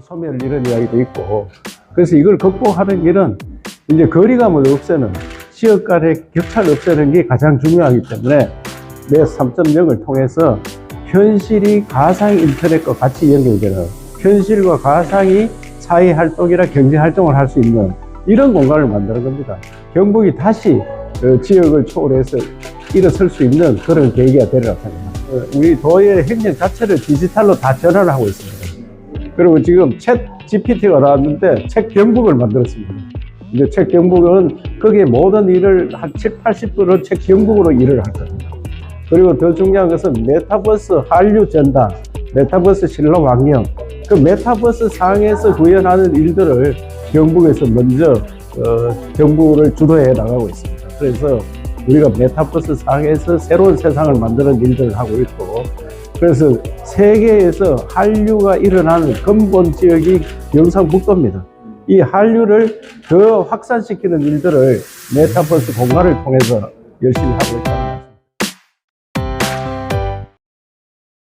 소멸 이런 이야기도 있고 그래서 이걸 극복하는 길은 이제 거리감을 없애는 지역 간의 격차를 없애는 게 가장 중요하기 때문에 내 3.0을 통해서 현실이 가상 인터넷과 같이 연결되는 현실과 가상이 사회 활동이나 경제 활동을 할 수 있는 이런 공간을 만드는 겁니다. 경북이 다시 어, 지역을 초월해서 일어설 수 있는 그런 계기가 되리라고 생각합니다. 어, 우리 도의 행정 자체를 디지털로 다 전환하고 있습니다. 그리고 지금 챗 GPT가 나왔는데 책 경북을 만들었습니다. 이제 책 경북은 거기에 모든 일을 한 7, 80%는 책 경북으로 일을 할 겁니다. 그리고 더 중요한 것은 메타버스 한류 전당, 메타버스 실로 환경, 그 메타버스 상에서 구현하는 일들을 경북에서 먼저 어, 정부를 주도해 나가고 있습니다. 그래서 우리가 메타버스 상에서 새로운 세상을 만드는 일들을 하고 있고, 그래서 세계에서 한류가 일어나는 근본 지역이 경상북도입니다. 이 한류를 더 확산시키는 일들을 메타버스 공간을 통해서 열심히 하고 있다.